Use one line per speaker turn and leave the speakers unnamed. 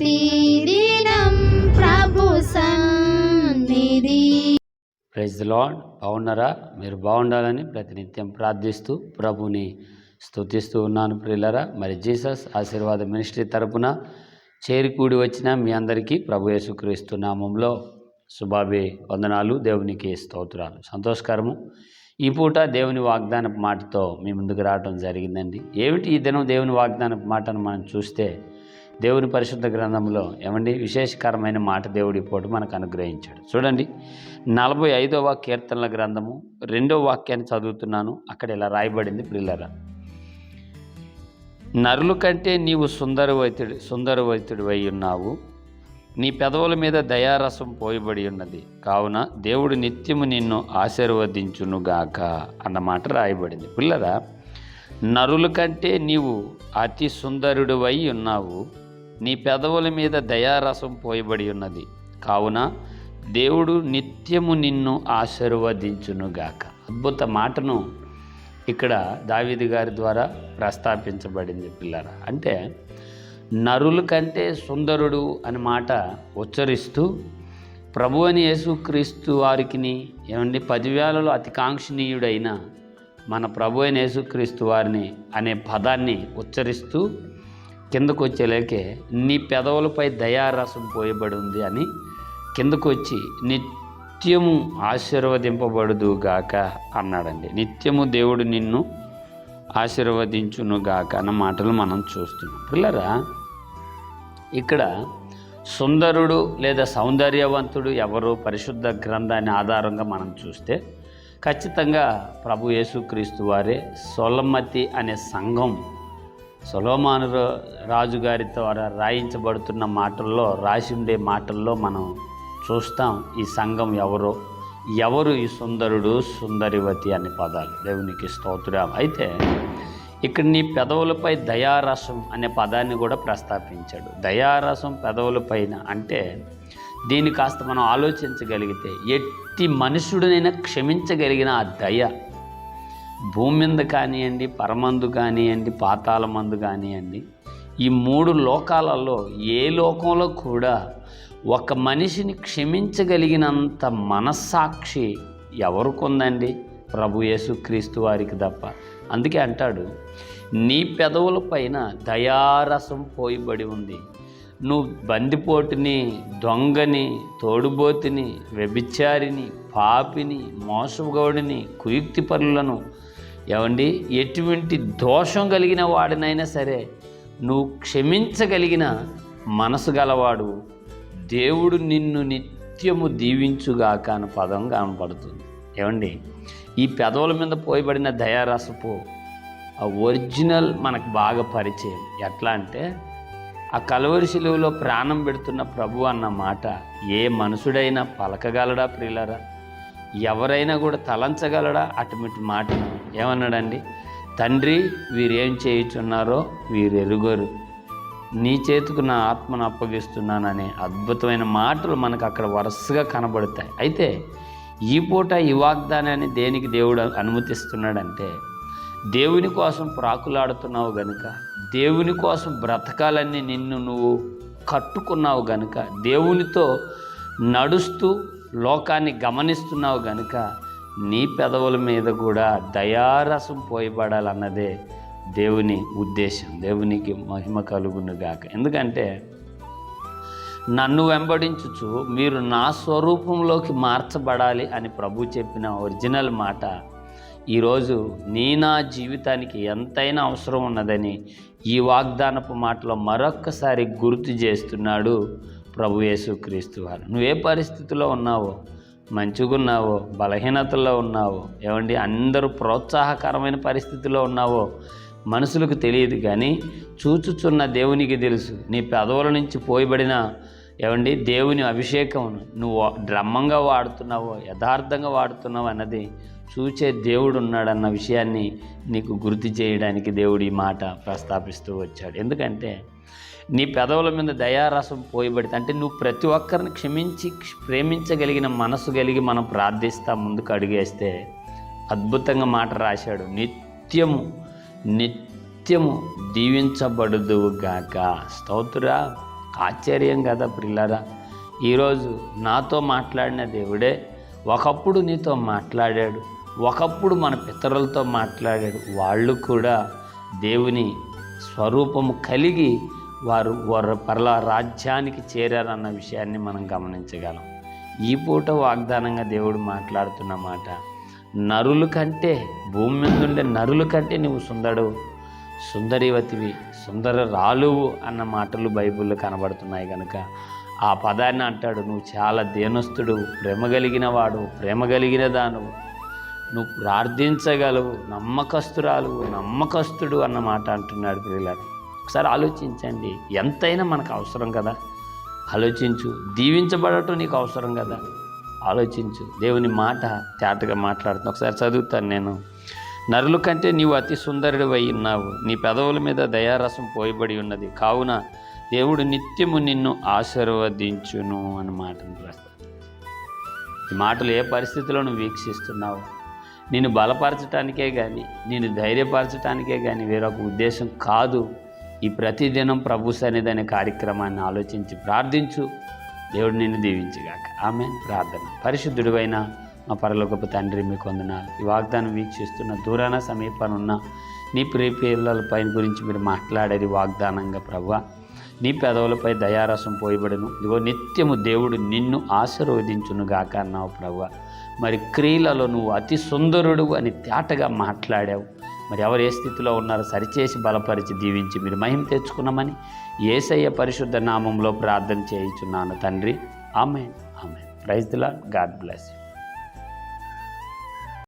ప్రతిదినం ప్రభు సన్నిధి.
Praise lord బాగున్నారా? మీరు బాగుండాలని ప్రతినిత్యం ప్రార్థిస్తూ ప్రభుని స్తుతిస్తూ ఉన్నాను ప్రియులరా. మరి జీసస్ ఆశీర్వాద మినిస్ట్రీ తరపున చేరికూడి వచ్చిన మీ అందరికీ ప్రభు యేసుక్రీస్తు నామంలో శుభాభి వందనాలు దేవునికి స్తోత్రాలు. సంతోషకరము. ఈ పూట దేవుని వాగ్దానపు మాటతో మీ ముందుకు రావడం జరిగిందండి. ఏమిటి ఈ దినం దేవుని వాగ్దానపు మాటను మనం చూస్తే దేవుని పరిశుద్ధ గ్రంథంలో ఏమండి? విశేషకరమైన మాట దేవుడి పూట మనకు అనుగ్రహించాడు. చూడండి నలభై ఐదవ కీర్తనల గ్రంథము రెండో వాక్యాన్ని చదువుతున్నాను. అక్కడ ఇలా రాయబడింది పిల్లరా నరుల కంటే నీవు సుందరవైతుడి సుందరవైతుడు అయి ఉన్నావు. నీ పెదవుల మీద దయారసం పోయబడి ఉన్నది. కావున దేవుడు నిత్యము నిన్ను ఆశీర్వదించునుగాక అన్న మాట రాయబడింది. పిల్లరా నరుల కంటే నీవు అతి సుందరుడివై ఉన్నావు. నీ పెదవుల మీద దయారసం పోయబడి ఉన్నది. కావున దేవుడు నిత్యము నిన్ను ఆశీర్వదించునుగాక. అద్భుత మాటను ఇక్కడ దావీదు గారి ద్వారా ప్రస్తాపించబడింది పిల్లరా. అంటే నరుల కంటే సుందరుడు అని మాట ఉచ్చరిస్తూ ప్రభు అని యేసుక్రీస్తు వారికిని ఏమండి పదివేలలో అతి కాంక్షణీయుడైన మన ప్రభు అయిన యేసుక్రీస్తు వారిని అనే పదాన్ని ఉచ్చరిస్తూ కిందకు వచ్చేలేకే నీ పెదవులపై దయారసం పోయబడి ఉంది అని కిందకు వచ్చి నిత్యము ఆశీర్వదింపబడుదుగాక అన్నాడండి. నిత్యము దేవుడు నిన్ను ఆశీర్వదించునుగాక అన్న మాటలు మనం చూస్తున్నాం. పిల్లరా ఇక్కడ సుందరుడు లేదా సౌందర్యవంతుడు ఎవరు పరిశుద్ధ గ్రంథాన్ని ఆధారంగా మనం చూస్తే ఖచ్చితంగా ప్రభు యేసుక్రీస్తు వారే సొలమతి అనే సంఘం సొలోమాను రాజుగారితో ద్వారా రాయించబడుతున్న మాటల్లో రాసి ఉండే మాటల్లో మనం చూస్తాం ఈ సంఘం ఎవరో? ఎవరు ఈ సుందరుడు సుందరివతి అనే పదాలు? దేవునికి స్తోత్రం. అయితే ఇక్కడ నీ పెదవులపై దయారసం అనే పదాన్ని కూడా ప్రస్తావించాడు దయారసం పెదవులపైన అంటే దీన్ని కాస్త మనం ఆలోచించగలిగితే ఎట్టి మనుషుడినైనా క్షమించగలిగిన ఆ దయ. భూమి మీద కానివ్వండి పరమందు కానివ్వండి పాతాల మందు కానివ్వండి ఈ మూడు లోకాలలో ఏ లోకంలో కూడా ఒక మనిషిని క్షమించగలిగినంత మనస్సాక్షి ఎవరికి ఉందండి ప్రభు యేసుక్రీస్తు వారికి తప్ప. అందుకే అంటాడు నీ పెదవుల పైన దయారసం పోయిబడి ఉంది. నువ్వు బందిపోటుని దొంగని తోడుబోతిని వ్యభిచారిని పాపిని మోసగౌడిని కుయుక్తి పనులను ఏమండి? ఎటువంటి దోషం కలిగిన వాడినైనా సరే నువ్వు క్షమించగలిగిన మనసు గలవాడు దేవుడు నిన్ను నిత్యము దీవించుగాక అని పదం కనపడుతుంది ఏమండి? ఈ పెదవుల మీద పోయబడిన దయారసపు ఆ ఒరిజినల్ మనకు బాగా పరిచయం. ఎట్లా అంటే ఆ కలవరి శిలువలో ప్రాణం పెడుతున్న ప్రభు అన్న మాట ఏ మనుషుడైనా పలకగలడా ప్రియులరా? ఎవరైనా కూడా తలంచగలడా? అటుమిటి మాటను ఏమన్నాడండి? తండ్రి వీరేం చేయుచున్నారో వీరు ఎరుగరు నీ చేతికి నా ఆత్మను అప్పగిస్తున్నాననే అద్భుతమైన మాటలు మనకు అక్కడ వరుసగా కనబడతాయి. అయితే ఈ పూట ఈ వాగ్దానాన్ని దేనికి దేవుడు అనుమతిస్తున్నాడంటే దేవుని కోసం ప్రాకులాడుతున్నావు గనుక దేవుని కోసం బ్రతకాలని నిన్ను నువ్వు కట్టుకున్నావు గనుక దేవునితో నడుస్తూ లోకాన్ని గమనిస్తున్నావు గనుక నీ పెదవుల మీద కూడా దయారసం పోయబడాలన్నదే దేవుని ఉద్దేశం దేవునికి మహిమ కలుగునుగాక ఎందుకంటే నన్ను వెంబడించుచు మీరు నా స్వరూపంలోకి మార్చబడాలి అని ప్రభు చెప్పిన ఒరిజినల్ మాట ఈరోజు నీ నా జీవితానికి ఎంతైనా అవసరం ఉన్నదని ఈ వాగ్దానపు మాటలో మరొక్కసారి గుర్తు చేస్తున్నాడు ప్రభు యేసుక్రీస్తు వారు. నువ్వే పరిస్థితిలో ఉన్నావో మంచిగున్నావో బలహీనతల్లో ఉన్నావో ఏమండి అందరూ ప్రోత్సాహకరమైన పరిస్థితిలో ఉన్నావో మనుషులకు తెలియదు కానీ చూచుచున్న దేవునికి తెలుసు. నీ పెదవుల నుంచి పోయబడిన ఏమండి దేవుని అభిషేకం నువ్వు డ్రమ్మంగా వాడుతున్నావో యథార్థంగా వాడుతున్నావు అన్నది చూచే దేవుడు ఉన్నాడన్న విషయాన్ని నీకు గుర్తు చేయడానికి దేవుడు ఈ మాట ప్రస్తాపిస్తూ వచ్చాడు. ఎందుకంటే నీ పెదవుల మీద దయారసం పోయబడితే అంటే నువ్వు ప్రతి ఒక్కరిని క్షమించి ప్రేమించగలిగిన మనసు కలిగి మనం ప్రార్థిస్తా ముందుకు అడిగేస్తే అద్భుతంగా మాట రాశాడు. నిత్యము నిత్యము గాక స్థౌతురా ఆశ్చర్యం కదా ప్రిల్లరా ఈరోజు నాతో మాట్లాడిన దేవుడే ఒకప్పుడు నీతో మాట్లాడాడు ఒకప్పుడు మన పితరులతో మాట్లాడాడు. వాళ్ళు కూడా దేవుని స్వరూపము కలిగి వారు వారు పరల రాజ్యానికి చేరారన్న విషయాన్ని మనం గమనించగలం. ఈ పూట వాగ్దానంగా దేవుడు మాట్లాడుతున్న మాట నరుల కంటే భూమి మీద ఉండే నరుల కంటే నువ్వు సుందడు సుందరివతివి సుందర రాలువు అన్న మాటలు బైబిల్లో కనబడుతున్నాయి కనుక ఆ పదాన్ని అంటాడు నువ్వు చాలా దేనస్తుడు ప్రేమ కలిగిన వాడు ప్రేమ కలిగిన దానువు నువ్వు ప్రార్థించగలవు నమ్మకస్తురాలు నమ్మకస్తుడు అన్న మాట అంటున్నాడు పిల్లలు ఒకసారి ఆలోచించండి. ఎంతైనా మనకు అవసరం కదా. ఆలోచించు. దీవించబడటం నీకు అవసరం కదా. ఆలోచించు. దేవుని మాట తేటగా మాట్లాడుతున్నా. ఒకసారి చదువుతాను నేను. నరుల కంటే నీవు అతి సుందరుడు ఉన్నావు. నీ పెదవుల మీద దయారసం పోయబడి ఉన్నది. కావున దేవుడు నిత్యము నిన్ను ఆశీర్వదించును అని మాటను ఈ మాటలు ఏ పరిస్థితిలో నువ్వు వీక్షిస్తున్నావు. నేను బలపరచటానికే కానీ నేను ధైర్యపరచటానికే కానీ వేరొక ఉద్దేశం కాదు. ఈ ప్రతిదినం ప్రభు సన్నిధి అనే కార్యక్రమాన్ని ఆలోచించి ప్రార్థించు. దేవుడు నిన్ను దీవించుగాక. ఆమె ప్రార్థన. పరిశుద్ధుడివైన మా పరలోకపు తండ్రి మీకు వందనాలు. ఈ వాగ్దానం వీక్షిస్తున్న దూరాన సమీపాన ఉన్న నీ ప్రియ పిల్లల పైన గురించి మీరు మాట్లాడేది వాగ్దానంగా ప్రభు. నీ పెదవులపై దయారసం పోయబడను. ఇదిగో నిత్యము దేవుడు నిన్ను ఆశీర్వదించును గాక అన్నావు ప్రభు. మరి క్రియలలో నువ్వు అతి సుందరుడు అని తేటగా మాట్లాడావు. మరి ఎవరు ఏ స్థితిలో ఉన్నారో సరిచేసి బలపరిచి దీవించి మీరు మహిమ తెచ్చుకున్నామని ఏసయ్య పరిశుద్ధ నామంలో ప్రార్థన చేయించున్నాను తండ్రి. ఆమె ఆమె praise the Lord God bless you.